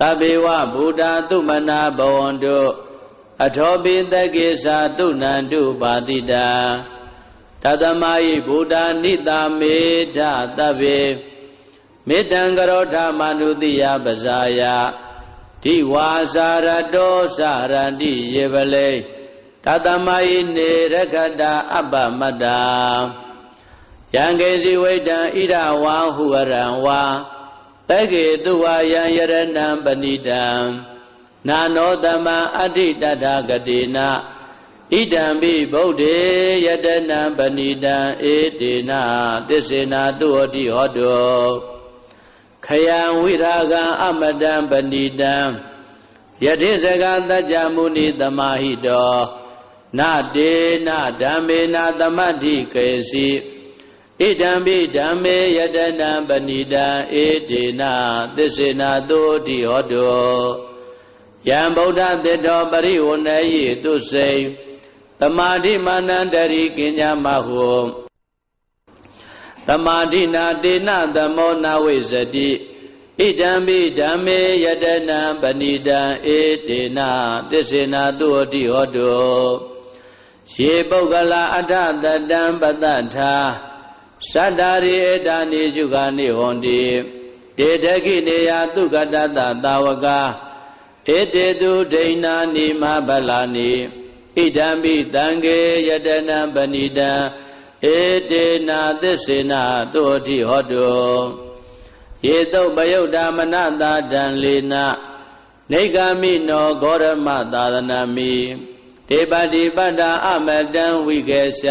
တဘေဝဗုဒ္ဓသုမနာဘဝန္တုအထောပိတကေသာတုနန္တုပါတိတာတသမယိဗုဒ္ဓနိတာမေဓတဗေမေတ္တံကရောဓမနုတိယပဇာယတိဝါစာရတောစရတိယေပလေတသမယိနေရခတာအပ္ပမတ္တာယံကေစီဝိတံဣရဝါဟုရံဝါ တကေတုဝါယံယရဏံပဏိတံနာနောတမံအဋ္ဌိတတဂတိနာဣဒံပိဗုဒ္ဓေယတနံပဏိတံဧတေနာသစ္စေနာတုဟောတိဟောတောခယံဝိရာဂံအမတံပဏိတံယတိစကတัจ jা မုနိသမာဟိတောနတေနဓမ္မေနသမတ္ထိကေစီ ဣဒံပိဓမ္မေယတနံပဏိတံဧတေနသစ္စေနာတုတိဟောတောယံဗုဒ္ဓတေတောပရိဝဏယေတုစိသမာဓိမာနန္တရိကိညာမဟုသမာဓိနာတေနသမောနာဝိဇတိဣဒံပိဓမ္မေယတနံပဏိတံဧတေနသစ္စေနာတုတိဟောတုယေပုဂ္ဂလာအထတတံပတ္တထာ သတ္တာရိဧတာနိစုခာနိဟောတိတေတခိနေယသုကတတသာဝကဧတေတုဒိဏာနိမဗလာနိဣဒံပိတံဃေယတနံပဏိတံဧတေနာသစ္စေနာတုတိဟောတုယေတုပယုတ်တာမနတာတံလေနာနေဂာမိနောဂောရမသာသနာမိဒေပတိပတ္တာအမတံဝိကေရှ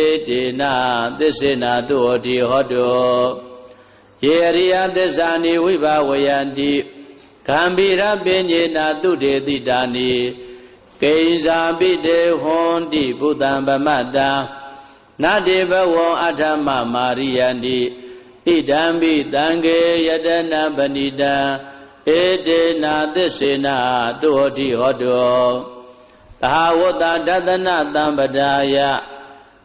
ဧတေနာသစ္စေနာတုဟောတိဟောတောယေရိယသစ္စာနိဝိဘဝယန္တိကံဗိရပင်ညေနာတုတေတိတာနိကိဉ္စာပိတေဟွန်တိဘုဒ္ဓံဗမတ္တာနတေဘဝံအထမမာရိယန္တိဣဒံပိတံခေယတနာပဏိတံဧတေနာသစ္စေနာတုဟောတိဟောတောသဟဝတ္တဒသနတံပဒါယ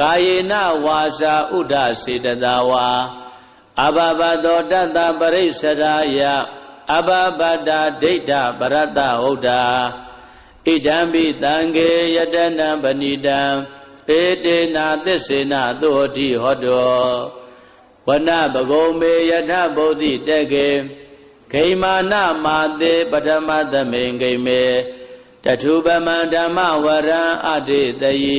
ကာယေနဝါစာဥဒ္ဒစေတသာဝါအဘဘတောတတ္တပရိစ္ဆရာယအဘဘတာဒိဋ္ဌပရတ္တဟုတ်တာဣဒံပိတံခေယတနံပဏိတံဧတေနာသစ္စေနာသုဟတိဟောတောဝနပဂုံမေယထဗုဒ္ဓိတကေဂိမာနမာတေပထမသမိန်ဂိမေတထုပမံဓမ္မဝရံအတေတယိ